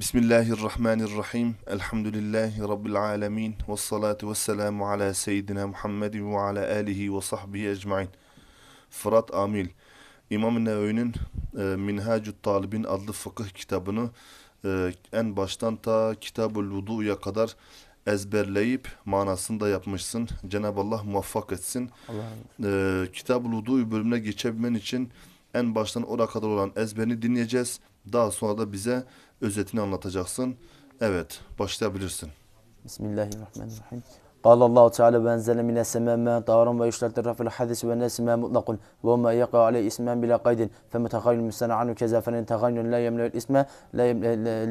Bismillahirrahmanirrahim. Elhamdülillahi Rabbil alemin. Ve salatu ve selamu ala seyyidina Muhammedin ve ala alihi ve sahbihi ecmain. Fırat Amil. İmam-ı Nevevi'nin e, Minhacü Talibin adlı fıkıh kitabını e, en baştan ta Kitab-ı Vudu'ya kadar ezberleyip manasını da yapmışsın. Cenab-ı Allah muvaffak etsin. E, Kitab-ı Vudu bölümüne geçebilmen için en baştan oraya kadar olan ezberini dinleyeceğiz. Daha sonra da bize özetini anlatacaksın. Evet, başlayabilirsin. Bismillahirrahmanirrahim. قال الله تعالى وأنزل من السماء ماء طهورا ويشترط الرفع الحدث والناس ما مطلق وما يقع عليه اسما بلا قيد. فمتغير مستنى عنه كذا فإن تغير لا يمنع الاسم لا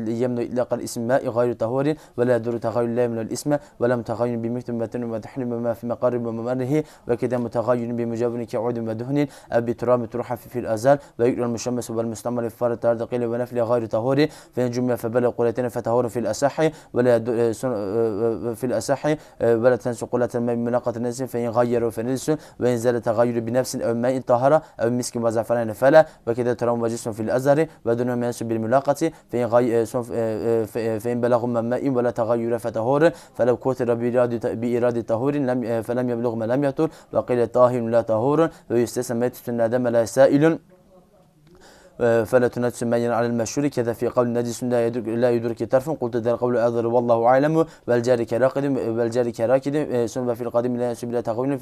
يمنع إطلاق الاسم ماء غير طهور ولا يدور تغير لا يمنع الاسم ولا متغير بمكتب وتحرم ما في مقارب وممره وكذا متغير بمجاور كعود ودهن. أو بتراب ترحف في الأزال ويقرأ المشمس والمستعمل في فرد تارد قيل ونفل غير طهور. فإن جمع فبلغ قولتين فتهور في الأصح ولا في الأصح ولا تنسق قلة الماء بملاقة الناس فإن غيروا فنجس وإن زال تغير بنفس أو ماء طهر أو مسك وزعفران فلا وكذا ترى وجسم في الأزهر ودون ما بالملاقة فإن, غي... فإن بلغ من ماء ولا تغير فتهور فلو كثر بإرادة, بإرادة طهور لم فلم يبلغ ما لم يطهر وقيل طاهر لا طهور ويستثنى ميتة ندم لا سائل. فلا تنجس ميا على المشهور كذا في قول نجس لا يدرك لا يدرك طرف. قلت ذا القول اظهر والله أعلم. والجاري كراكد والجاري كراكد ثم في القديم لا ينسب إلى تغير.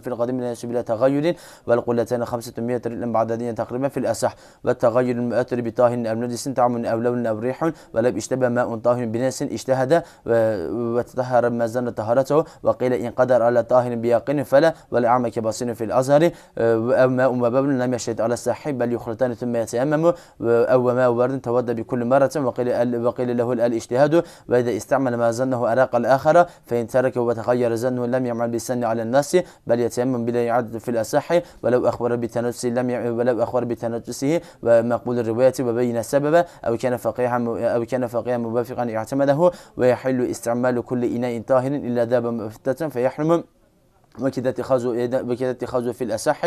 في القديم لا ينسب إلى تغير. والقلتان 500 رجلا بعددين تقريبا في الاصح والتغير المؤثر بطاهر أو نجس طعم أو لون أو ريح. ولم اشتبه ماء طاهر بناس اجتهد. وتطهر ما زن طهارته. وقيل إن قدر على طاهر بيقين فلا. والأعمى كبصير في الأزهر. أو ماء وباب لم يشهد على الساحب بل يخلط مرتان ثم يتيمم أو ماء ورد تودى بكل مرة وقيل, وقيل له الاجتهاد وإذا استعمل ما ظنه أراق الآخر فإن ترك وتغير ظنه لم يعمل بالسن على الناس بل يتيمم بلا إعادة في الأصح ولو أخبر بتنجسه لم. ولو أخبر بتنجسه ومقبول الرواية وبين السبب أو كان فقيها أو كان فقيها موافقا اعتمده ويحل استعمال كل إناء طاهر إلا ذاب مفتة فيحرم وكذا اتخاذ وكذا اتخاذه في الأصح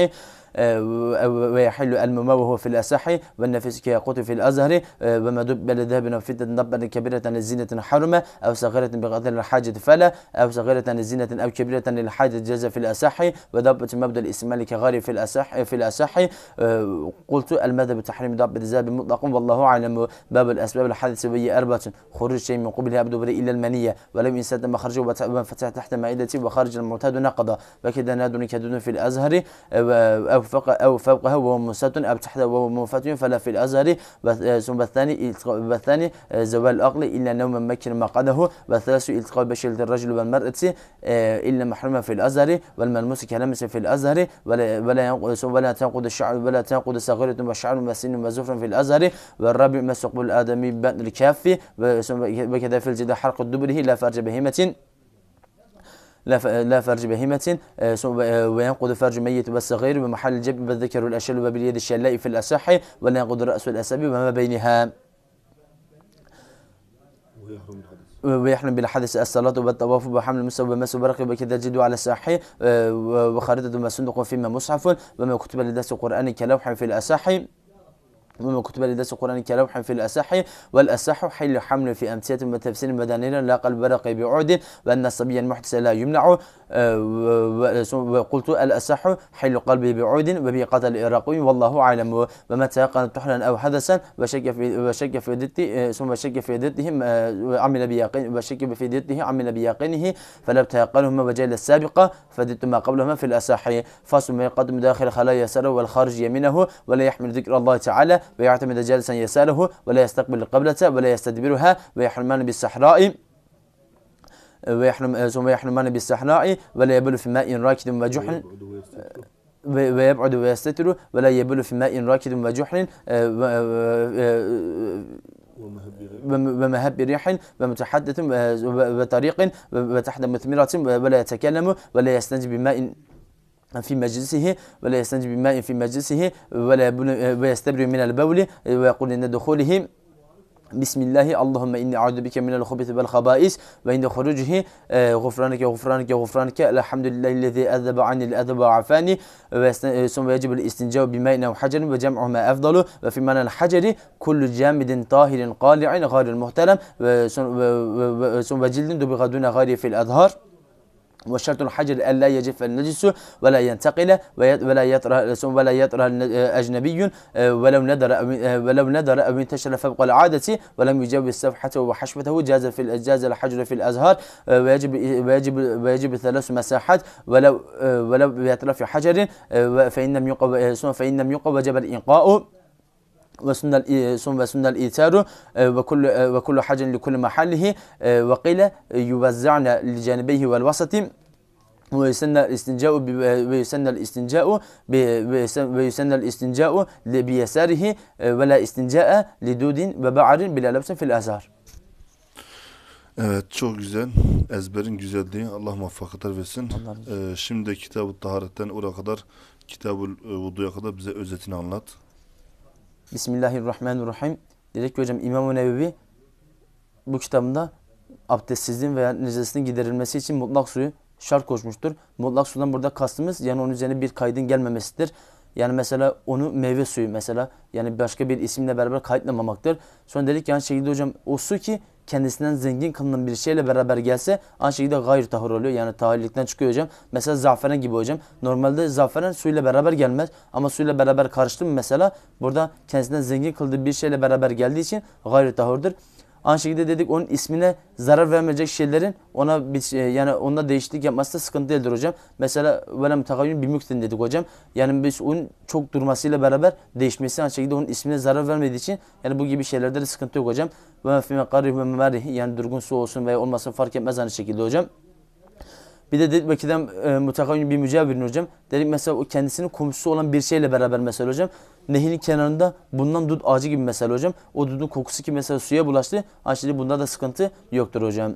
ويحل الماء وهو في الأصح والنفس كيقوت في الأزهر وما دبل ذهب وفتة نبأ كبيرة للزينة حرمة أو صغيرة بقدر الحاجة فلا أو صغيرة للزينة أو كبيرة للحاجة جاز في الأصح وضبط مبدأ الإسمال كغير في الأصح في الأصح. قلت المذهب بتحريم ضبط الذهب مطلق والله أعلم. باب الأسباب الحادثة وهي أربعة خروج شيء من قبلها أبدو إلا المنية ولم ينسد مخرجه وفتح تحت مائدة وخارج المعتاد نقض وكذا ناد كدون في الأزهر أو فوق أو فوقها وهو منسات أو تحتها وهو منفت فلا في الأزهر. ثم الثاني الثاني زوال العقل إلا نوم مكن مقعده والثالث إلتقاء بشرة الرجل والمرأة إلا محرمة في الأزهر والملموس كلمس في الأزهر ولا ولا تنقض الشعر ولا تنقض صغيرة وشعر وسن وزفر في الأزهر. والرابع مسق الآدمي بأن الكاف وكذا في الجد حرق الدبره لا فرج بهيمة. لا فرج بهيمة وينقض فرج ميت والصغير بمحل الجب والذكر والأشل وباليد الشلاء في الأصح ولا ينقض الرأس والأسابي وما بينها. ويحرم بالحدث الصلاة والطواف وحمل المسوى ومس برق وكذا جد على الساحي وخارطة ما صندوق فيما مصحف وما كتب لدرس القرآن كلوح في الأصح. وما كتب لدرس القرآن كلوح في الأصح والأصح حل حمل في أمثلة وتفسير مدانير لا قلب برق بعود وأن الصبي المحدث لا يمنع وقلت الأصح حل قلبه بعود وبه قتل العراقي والله أعلم ومتى كان طحنا أو حدثا وشك في وشك في ضده ثم شك في ضده عمل بيقين وشك في ضده عمل بيقينه فلو تيقنهما وجال السابقة فددت ما قبلهما في الأصح فصل ما يقدم داخل خلايا يساره والخارج يمينه ولا يحمل ذكر الله تعالى ويعتمد جالسا يساره ولا يستقبل القبلة ولا يستدبرها ويحرمان بالصحراء ويحرم ثم يحرمان بالصحراء ولا يبل في ماء راكد وجحن ويبعد ويستتر ولا يبل في ماء راكد وجحن ومهب ريح ومتحدث وطريق وتحت مثمرة ولا يتكلم ولا يستنجي بماء في مجلسه ولا يستنجي بماء في مجلسه ولا ويستبرئ من البول ويقول إن دخوله بسم الله اللهم إني أعوذ بك من الخبث والخبائث وعند خروجه آه، غفرانك غفرانك غفرانك الحمد لله الذي أذب عني الأذب وعفاني ثم يجب الاستنجاء بماء أو حجر وجمع ما أفضل وفي معنى الحجر كل جامد طاهر قالع غير المحترم ثم جلد بغدون غير في الأظهار. وشرط الحجر ألا يجف النجس ولا ينتقل ولا يطرح ولا الن- أجنبي ولو ندر أو- ولو ندر أو انتشر فوق العادة ولم يجوز صفحته وحشوته جاز في جاز الحجر في الأزهار ويجب ويجب ويجب ثلاث مساحات ولو ولو بأطراف حجر فإن لم يقب فإن لم يقب وجب الإنقاء. وسن الإي- ثم وسن الإيثار آه، وكل آه، وكل حجر لكل محله آه، وقيل يوزعن لجانبيه والوسط ويسن الاستنجاء ب- ويسن الاستنجاء ب- ويسن ويسن الاستنجاء ل- بيساره آه، ولا استنجاء لدود وبعر بلا لبس في الأزهار Evet çok güzel. Ezberin güzelliği. Allah muvaffakatler versin. Allah razı olsun. Ee, şimdi de Kitab-ı Taharet'ten oraya kadar Kitab-ı e, Vudu'ya kadar bize özetini anlat. Bismillahirrahmanirrahim. Dedik ki hocam İmam-ı Nevevi bu kitabında abdestsizliğin veya necasetin giderilmesi için mutlak suyu şart koşmuştur. Mutlak sudan burada kastımız yani onun üzerine bir kaydın gelmemesidir. Yani mesela onu meyve suyu mesela yani başka bir isimle beraber kayıtlamamaktır. Sonra dedik aynı şekilde hocam o su ki kendisinden zengin kılınan bir şeyle beraber gelse aynı şekilde gayr tahur oluyor. Yani tahirlikten çıkıyor hocam. Mesela zaferen gibi hocam. Normalde zaferen suyla beraber gelmez ama suyla beraber karıştı mı mesela burada kendisinden zengin kıldığı bir şeyle beraber geldiği için gayr tahurdur. Aynı şekilde dedik onun ismine zarar vermeyecek şeylerin ona bir şey, yani onda değişiklik yapması da sıkıntı değildir hocam. Mesela velem takayyün bir müktin dedik hocam. Yani biz onun çok durmasıyla beraber değişmesi aynı şekilde onun ismine zarar vermediği için yani bu gibi şeylerde de sıkıntı yok hocam. Ve fîme karih ve yani durgun su olsun veya olmasın fark etmez aynı şekilde hocam. Bir de dedik vakiden e, mutakavim bir mücavirin hocam. Dedik mesela o kendisinin komşusu olan bir şeyle beraber mesela hocam. Nehrin kenarında bundan dut ağacı gibi mesela hocam. O dudun kokusu ki mesela suya bulaştı. Aşırı bunda da sıkıntı yoktur hocam.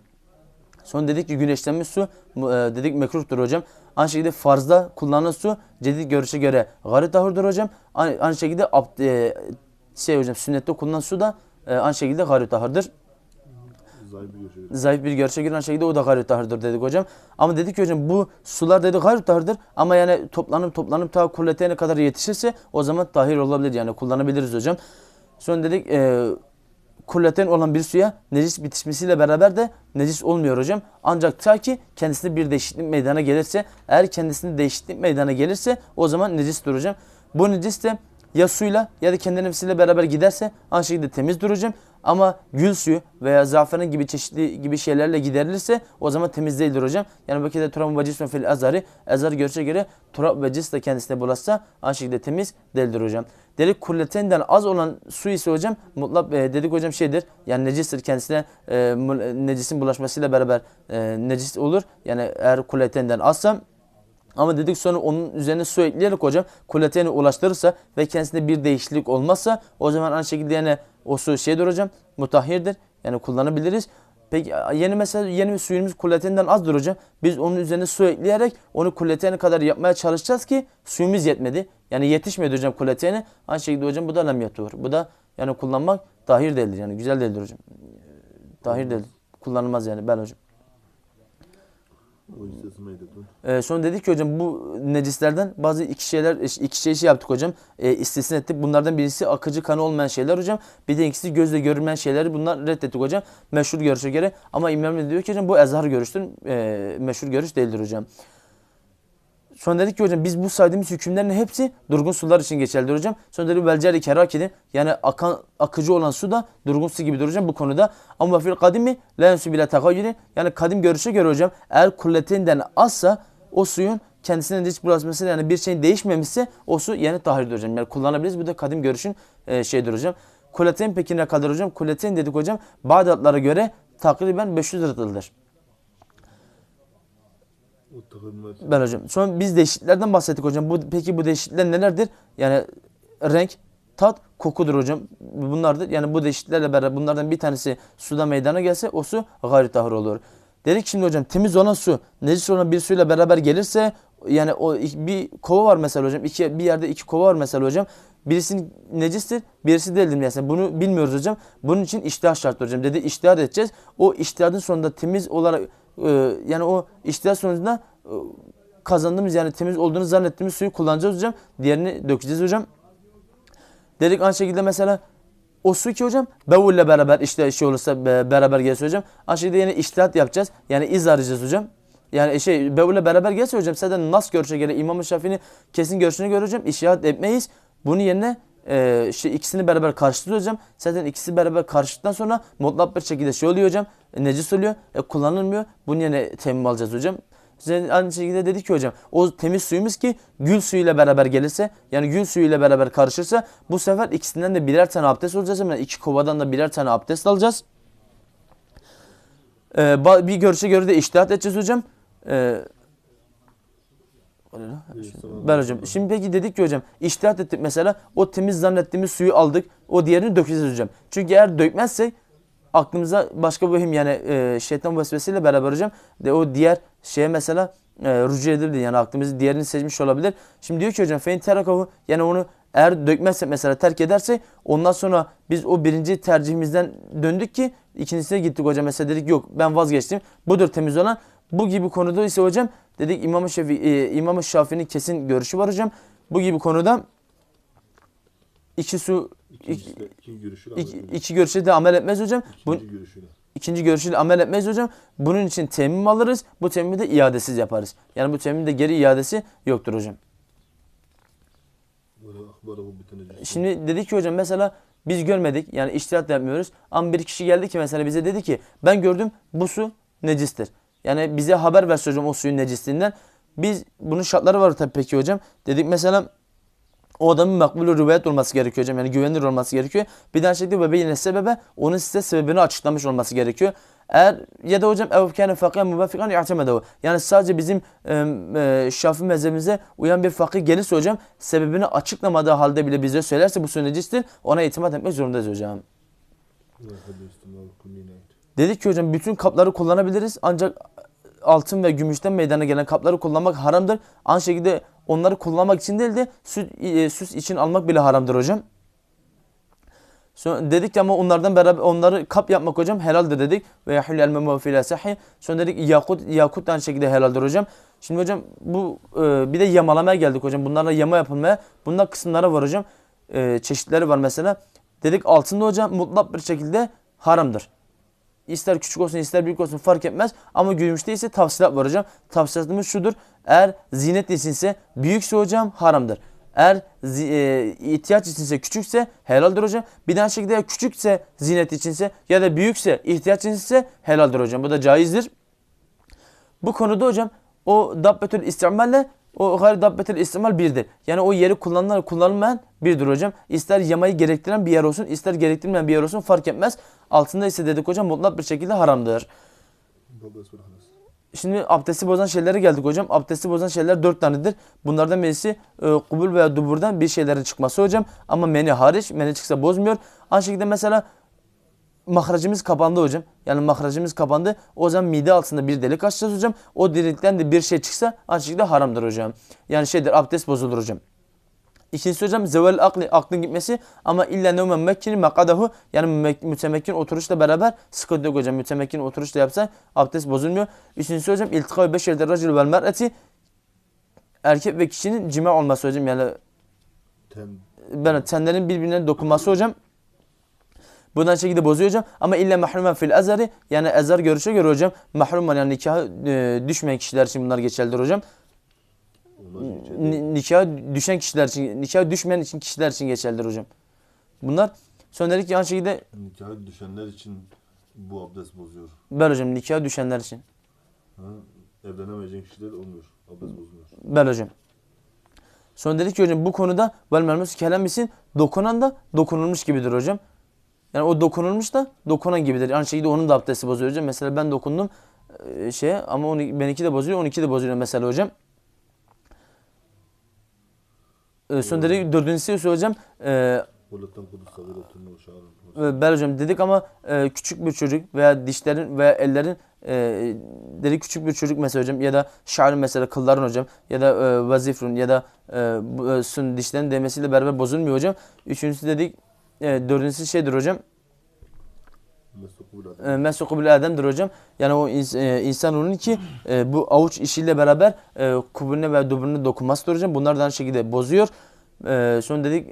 Sonra dedik ki güneşlenmiş su e, dedik mekruhtur hocam. Aynı şekilde farzda kullanılan su cedid görüşe göre gayri tahurdur hocam. Aynı, aynı şekilde e, şey hocam sünnette kullanılan su da e, aynı şekilde gayri tahurdur zayıf bir görüşe giren şekilde o da gayri tahırdır dedik hocam. Ama dedik ki hocam bu sular dedi gayri tahırdır ama yani toplanıp toplanıp ta kulletene kadar yetişirse o zaman tahir olabilir yani kullanabiliriz hocam. Sonra dedik e, kulleten olan bir suya necis bitişmesiyle beraber de necis olmuyor hocam. Ancak ta ki kendisinde bir değişiklik meydana gelirse eğer kendisinde değişiklik meydana gelirse o zaman necistir hocam. Bu necis de ya suyla ya da kendi nefsiyle beraber giderse aynı şekilde temiz duracağım. Ama gül suyu veya zaferan gibi çeşitli gibi şeylerle giderilirse o zaman temiz değildir hocam. Yani bu kez turab ve cismen fil azari. Azar görüşe göre turab ve cis de kendisine bulaşsa aynı şekilde temiz değildir hocam. Dedik kulletenden az olan su ise hocam mutlak e, dedik hocam şeydir. Yani necistir kendisine e, necisin bulaşmasıyla beraber e, necis olur. Yani eğer kulletenden azsa ama dedik sonra onun üzerine su ekleyerek hocam kulateni ulaştırırsa ve kendisinde bir değişiklik olmazsa o zaman aynı şekilde yani o su şeydir hocam mutahhirdir. Yani kullanabiliriz. Peki yeni mesela yeni bir suyumuz kulateninden azdır hocam. Biz onun üzerine su ekleyerek onu kulateni kadar yapmaya çalışacağız ki suyumuz yetmedi. Yani yetişmedi hocam kulateni. Aynı şekilde hocam bu da lem yatıyor. Bu da yani kullanmak tahir değildir yani güzel değildir hocam. Tahir değildir. Kullanılmaz yani ben hocam. Dedim. Ee, sonra dedik ki hocam bu necislerden bazı iki şeyler iki şey, şey yaptık hocam. E, istisna ettik. Bunlardan birisi akıcı kanı olmayan şeyler hocam. Bir de ikisi gözle görülmeyen şeyleri bunlar reddettik hocam. Meşhur görüşe göre. Ama İmam diyor ki hocam bu ezhar görüştür. E, meşhur görüş değildir hocam. Sonra dedik ki hocam biz bu saydığımız hükümlerin hepsi durgun sular için geçerlidir hocam. Sonra dedik velceri kerakidin yani akan, akıcı olan su da durgun su gibidir hocam bu konuda. Ama fil kadimi la yensu bile takayyülin yani kadim görüşe göre hocam eğer kulletinden azsa o suyun kendisine hiç bulaşması yani bir şeyin değişmemişse o su yani tahirdir hocam. Yani kullanabiliriz. Bu da kadim görüşün e, şeydir hocam. Kuletin peki ne kadar hocam? Kuletin dedik hocam Bağdatlara göre takriben 500 rıtıldır. Ben hocam. Sonra biz değişikliklerden bahsettik hocam. Bu, peki bu değişiklikler nelerdir? Yani renk, tat, kokudur hocam. Bunlardır. Yani bu değişikliklerle beraber bunlardan bir tanesi suda meydana gelse o su gayri tahir olur. Dedik şimdi hocam temiz olan su necis olan bir suyla beraber gelirse yani o bir kova var mesela hocam. İki, bir yerde iki kova var mesela hocam. Birisi necistir, birisi değildir. Yani bunu bilmiyoruz hocam. Bunun için iştihad şarttır hocam. Dedi iştihad edeceğiz. O iştihadın sonunda temiz olarak e, yani o iştihad sonucunda e, kazandığımız yani temiz olduğunu zannettiğimiz suyu kullanacağız hocam. Diğerini dökeceğiz hocam. Dedik aynı şekilde mesela o su ki hocam bevulle beraber işte şey olursa be- beraber gelse hocam. Aynı şekilde yine iştihat yapacağız. Yani iz arayacağız hocam. Yani şey bevulle beraber gelse hocam zaten nas görüşe göre İmam-ı Şafii'nin kesin görüşüne göre hocam iştihat etmeyiz. Bunun yerine e, şey ikisini beraber karşıtlıyor hocam. Zaten ikisi beraber karşıttıktan sonra mutlak bir şekilde şey oluyor hocam. E, necis oluyor. E, kullanılmıyor. Bunun yerine temmim alacağız hocam. Aynı şekilde dedi ki hocam o temiz suyumuz ki gül suyuyla beraber gelirse yani gül suyuyla beraber karışırsa bu sefer ikisinden de birer tane abdest olacağız. Yani iki kovadan da birer tane abdest alacağız. Ee, bir görüşe göre de iştihat edeceğiz hocam. Ee, ben hocam. Şimdi peki dedik ki hocam iştihat ettik mesela o temiz zannettiğimiz suyu aldık. O diğerini dökeceğiz hocam. Çünkü eğer dökmezsek aklımıza başka bir yani e, şeytan vesvesiyle beraber hocam de o diğer şeye mesela e, rücu edebilir yani aklımızı diğerini seçmiş olabilir. Şimdi diyor ki hocam fein terakahu yani onu eğer dökmezsek mesela terk ederse ondan sonra biz o birinci tercihimizden döndük ki ikincisine gittik hocam mesela dedik yok ben vazgeçtim budur temiz olan bu gibi konuda ise hocam dedik İmam-ı Şafi, e, İmam-ı Şafii'nin kesin görüşü var hocam. Bu gibi konuda iki su iki, iki iki, de amel etmez hocam. Bu, İkinci görüşüyle. ikinci görüşüyle amel etmez hocam. Bunun için temmim alırız. Bu temmimi de iadesiz yaparız. Yani bu temmimin de geri iadesi yoktur hocam. Şimdi dedi ki hocam mesela biz görmedik yani iştihat yapmıyoruz. Ama bir kişi geldi ki mesela bize dedi ki ben gördüm bu su necistir. Yani bize haber verse hocam o suyun necisliğinden. Biz bunun şartları var tabii peki hocam. Dedik mesela o adamın makbulü rivayet olması gerekiyor hocam. Yani güvenilir olması gerekiyor. Bir daha şekilde bebe yine sebebe onun size sebebini açıklamış olması gerekiyor. Eğer ya da hocam ev kâne fakihen muvafikan i'temedehu. Yani sadece bizim e, e, Şafii mezhebimize uyan bir fakir gelirse hocam sebebini açıklamadığı halde bile bize söylerse bu sünnecistir. Ona itimat etmek zorundayız hocam. Dedik ki hocam bütün kapları kullanabiliriz ancak altın ve gümüşten meydana gelen kapları kullanmak haramdır. Aynı şekilde onları kullanmak için değil de süs, e, süs için almak bile haramdır hocam. Sonra dedik ki ama onlardan beraber onları kap yapmak hocam helaldir dedik. Ve yahul el memufile sahi. Sonra dedik yakut yakut da aynı şekilde helaldir hocam. Şimdi hocam bu e, bir de yamalamaya geldik hocam. Bunlarla yama yapılmaya. Bunlar kısımları var hocam. E, çeşitleri var mesela. Dedik altında hocam mutlak bir şekilde haramdır. İster küçük olsun ister büyük olsun fark etmez. Ama gümüşte ise tafsilat var hocam. Tafsilatımız şudur. Eğer zinet içinse büyükse hocam haramdır. Eğer e, ihtiyaç içinse küçükse helaldir hocam. Bir daha şekilde küçükse zinet içinse ya da büyükse ihtiyaç içinse helaldir hocam. Bu da caizdir. Bu konuda hocam o dabbetül istimalle o gayri dabbetül istimal birdir. Yani o yeri kullanılan kullanılmayan birdir hocam. İster yamayı gerektiren bir yer olsun ister gerektirmeyen bir yer olsun fark etmez. Altında ise dedik hocam mutlak bir şekilde haramdır. Şimdi abdesti bozan şeylere geldik hocam. Abdesti bozan şeyler dört tanedir. Bunlardan birisi e, kubul veya duburdan bir şeylerin çıkması hocam. Ama meni hariç. Meni çıksa bozmuyor. Aynı şekilde mesela mahracımız kapandı hocam. Yani mahracımız kapandı. O zaman mide altında bir delik açacağız hocam. O delikten de bir şey çıksa şekilde haramdır hocam. Yani şeydir abdest bozulur hocam. İkincisi hocam zevel akli aklın gitmesi ama illa nevmen mekkini makadahu yani mek- mütemekkin oturuşla beraber sıkıntı yok hocam. Mütemekkin oturuşla yapsa abdest bozulmuyor. Üçüncüsü hocam iltika beşerde racül vel mer'eti erkek ve kişinin cima olması hocam yani ben tenlerin birbirine dokunması hocam. Bundan şekilde bozuyor hocam. Ama illa mahrumen fil ezeri yani ezer görüşe göre hocam mahrumen yani nikaha e, düşmeyen kişiler için bunlar geçerlidir hocam. Onlar geçer. Ni- nikaha düşen kişiler için, nikaha düşmeyen için kişiler için geçerlidir hocam. Bunlar sonra dedik ki aynı şekilde Nikaha düşenler için bu abdest bozuyor. ben hocam nikaha düşenler için. Ha? Evlenemeyecek kişiler olmuyor. Abdest bozmuyor. Ben hocam. Sonra dedik ki hocam bu konuda vel melmus kelam için dokunan da dokunulmuş gibidir hocam. Yani o dokunulmuş da dokunan gibidir. Aynı şekilde onun da abdesti bozuyor hocam. Mesela ben dokundum e, şeye ama onu, benimki de bozuyor, onunki de bozuyor mesela hocam. E, son dedi dördüncüsü hocam. E, e, Bel hocam dedik ama e, küçük bir çocuk veya dişlerin veya ellerin e, dedi küçük bir çocuk mesela hocam ya da şarın mesela kılların hocam ya da e, vazifrun ya da e, e sün dişlerin demesiyle beraber bozulmuyor hocam. Üçüncüsü dedik e, dördüncüsü şeydir hocam. Mesu kubul e, Adem'dir hocam. Yani o ins e, insan onun ki e, bu avuç işiyle beraber e, kubulüne ve duburuna dokunmasıdır hocam. Bunlar da aynı şekilde bozuyor. E, son dedik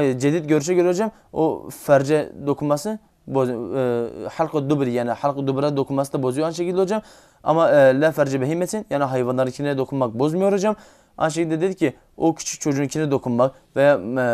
e, cedid görüşe göre hocam o ferce dokunması e, halk dubri yani halk dubra dokunması da bozuyor aynı şekilde hocam. Ama e, la ferce behimetin yani hayvanlarınkine dokunmak bozmuyor hocam. Aynı şekilde dedi ki o küçük çocuğunkine dokunmak veya e,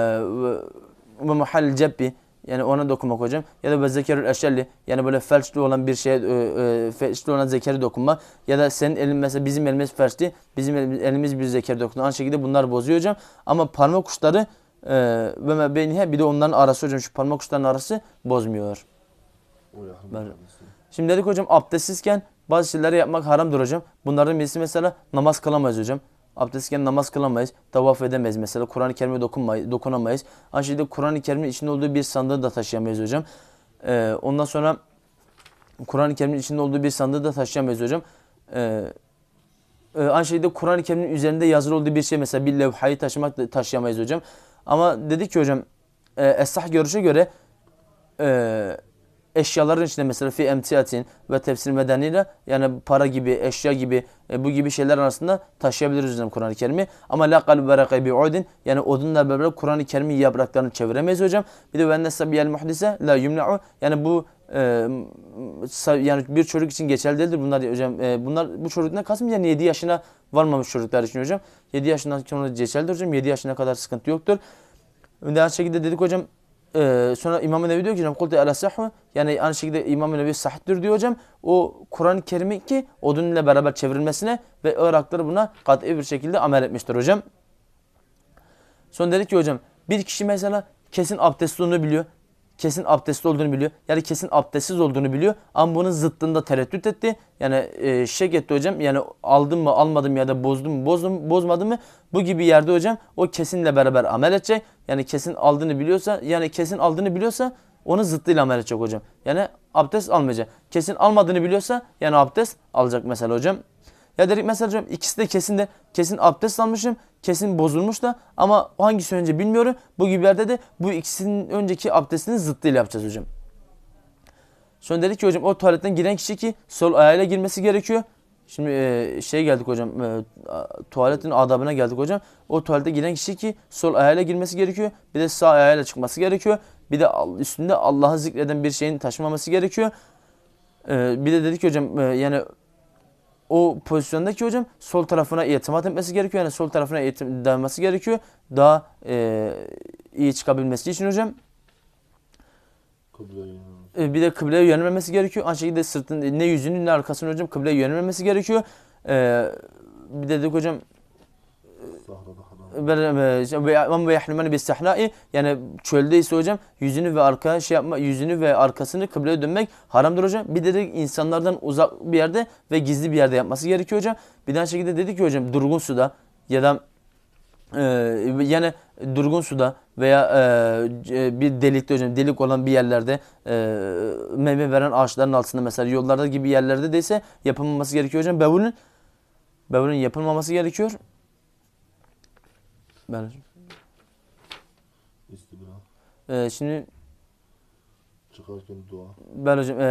ve muhal cebbi yani ona dokunmak hocam. Ya da zekerül eşelli yani böyle felçli olan bir şeye e, e, felçli olan zekeri dokunma. Ya da senin elin mesela bizim elimiz felçli. Bizim elimiz bir zekeri dokunma. Aynı şekilde bunlar bozuyor hocam. Ama parmak uçları e, ve beynihe bir de onların arası hocam. Şu parmak uçlarının arası bozmuyor. Şimdi dedik hocam abdestsizken bazı şeyleri yapmak haramdır hocam. Bunlardan birisi mesela namaz kılamaz hocam. Abdestsizken namaz kılamayız, tavaf edemeyiz mesela. Kur'an-ı Kerim'e dokunamayız. Aynı şekilde Kur'an-ı Kerim'in içinde olduğu bir sandığı da taşıyamayız hocam. Ee, ondan sonra Kur'an-ı Kerim'in içinde olduğu bir sandığı da taşıyamayız hocam. Ee, e, aynı şekilde Kur'an-ı Kerim'in üzerinde yazılı olduğu bir şey mesela bir levhayı taşımak da taşıyamayız hocam. Ama dedik ki hocam e, Esah görüşe göre e, eşyaların içinde mesela fi emtiatin ve tefsir medeniyle yani para gibi, eşya gibi e, bu gibi şeyler arasında taşıyabiliriz hocam Kur'an-ı Kerim'i. Ama la kalbi beraka bi udin yani odunla beraber Kur'an-ı Kerim'in yapraklarını çeviremeyiz hocam. Bir de ve nesabiyel muhdise la yumna'u yani bu e, yani bir çocuk için geçerli değildir bunlar hocam. E, bunlar bu çocuktan kastım yani 7 yaşına varmamış çocuklar için hocam. 7 yaşından sonra geçerlidir hocam. 7 yaşına kadar sıkıntı yoktur. Aynı şekilde dedik hocam ee, sonra İmam-ı Nevi diyor ki hocam kulte ala sahhu yani aynı şekilde İmam-ı Nevi sahiptir diyor hocam. O Kur'an-ı Kerim'i ki odun ile beraber çevrilmesine ve Irakları buna kat'i bir şekilde amel etmiştir hocam. Sonra dedi ki hocam bir kişi mesela kesin olduğunu biliyor. Kesin abdestli olduğunu biliyor. Yani kesin abdestsiz olduğunu biliyor. Ama bunun zıttında tereddüt etti. Yani e, şek etti hocam. Yani aldım mı almadım ya da bozdum mu bozdum, bozmadım mı? Bu gibi yerde hocam o kesinle beraber amel edecek. Yani kesin aldığını biliyorsa yani kesin aldığını biliyorsa onun zıttıyla amel edecek hocam. Yani abdest almayacak. Kesin almadığını biliyorsa yani abdest alacak mesela hocam. Ya dedik mesela hocam ikisi de kesin de kesin abdest almışım. Kesin bozulmuş da ama hangisi önce bilmiyorum. Bu gibi yerde de bu ikisinin önceki abdestinin zıttıyla yapacağız hocam. Sonra dedik ki hocam o tuvaletten giren kişi ki sol ayağıyla girmesi gerekiyor. Şimdi e, şey geldik hocam e, tuvaletin adabına geldik hocam. O tuvalete giren kişi ki sol ayağıyla girmesi gerekiyor. Bir de sağ ayağıyla çıkması gerekiyor. Bir de üstünde Allah'ı zikreden bir şeyin taşımaması gerekiyor. E, bir de dedik ki hocam e, yani o pozisyondaki hocam sol tarafına itimat etmesi gerekiyor. Yani sol tarafına dayanması gerekiyor. Daha e, iyi çıkabilmesi için hocam. E, bir de kıbleye yönelmemesi gerekiyor. Aynı şekilde sırtın ne yüzünün ne arkasını hocam kıbleye yönelmemesi gerekiyor. E, bir dedik hocam. Sahrada ama yahnumen bir sahnai yani çöldeyse hocam yüzünü ve arka şey yapma yüzünü ve arkasını kıbleye dönmek haramdır hocam. Bir de, insanlardan uzak bir yerde ve gizli bir yerde yapması gerekiyor hocam. Bir daha şekilde dedi ki hocam durgun suda ya da e, yani durgun suda veya e, bir delikte hocam delik olan bir yerlerde e, meyve veren ağaçların altında mesela yollarda gibi yerlerde de ise yapılmaması gerekiyor hocam. Bevulün, bevulün yapılmaması gerekiyor. Ben İstibra. e, şimdi Çıkarken dua. Ben hocam e,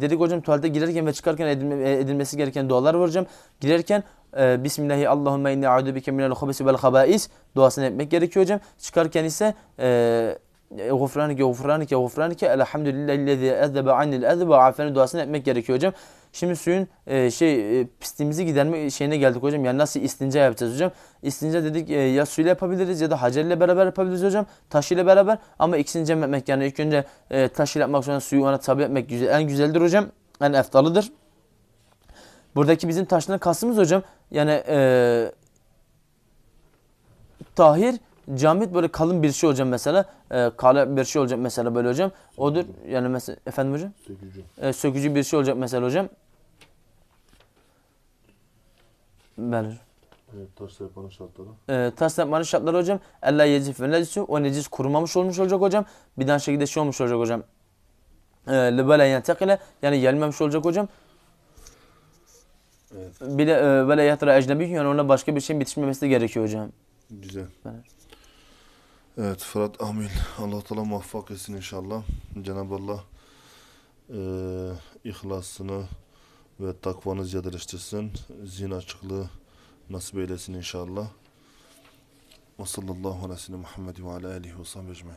dedik hocam tuvalete girerken ve çıkarken edilme- e, edilmesi gereken dualar var hocam. Girerken e, Bismillahi Allahümme inni a'udu bike minel hubesi vel habais duasını etmek gerekiyor hocam. Çıkarken ise e, Gufranike gufranike gufranike elhamdülillahillezî ezzebe annil ezbe ve afeni duasını etmek gerekiyor hocam. Şimdi suyun e, şey e, pisliğimizi giderme şeyine geldik hocam. Yani nasıl istinca yapacağız hocam? İstinca dedik e, ya suyla yapabiliriz ya da hacer ile beraber yapabiliriz hocam. Taş ile beraber ama ikisini cem etmek yani ilk önce e, taş ile yapmak sonra suyu ona tabi etmek güzel, en güzeldir hocam. En eftalıdır. Buradaki bizim taşların kastımız hocam yani e, tahir camit böyle kalın bir şey hocam mesela. E, kale bir şey olacak mesela böyle hocam. Odur yani mesela efendim hocam Sökücü. e, sökücü bir şey olacak mesela hocam. Ben Evet, taş yapmanın şartları. e, tas yapmanın şartları hocam. Ella yecif ve necisu. O necis kurumamış olmuş olacak hocam. Bir daha şekilde şey olmuş olacak hocam. E, Libele yentekile yani gelmemiş olacak hocam. Evet. Bir de e, böyle yatra ecnebi yani ona başka bir şeyin bitişmemesi de gerekiyor hocam. Güzel. Evet. Evet Fırat Amil. Allah Teala muvaffak etsin inşallah. Cenab-ı Allah eee ihlasını ve takvanı ziyadeleştirsin. Zin açıklığı nasip eylesin inşallah. Ve sallallahu aleyhi ve sellem Muhammed ve ala alihi ve sahbihi ecmaîn.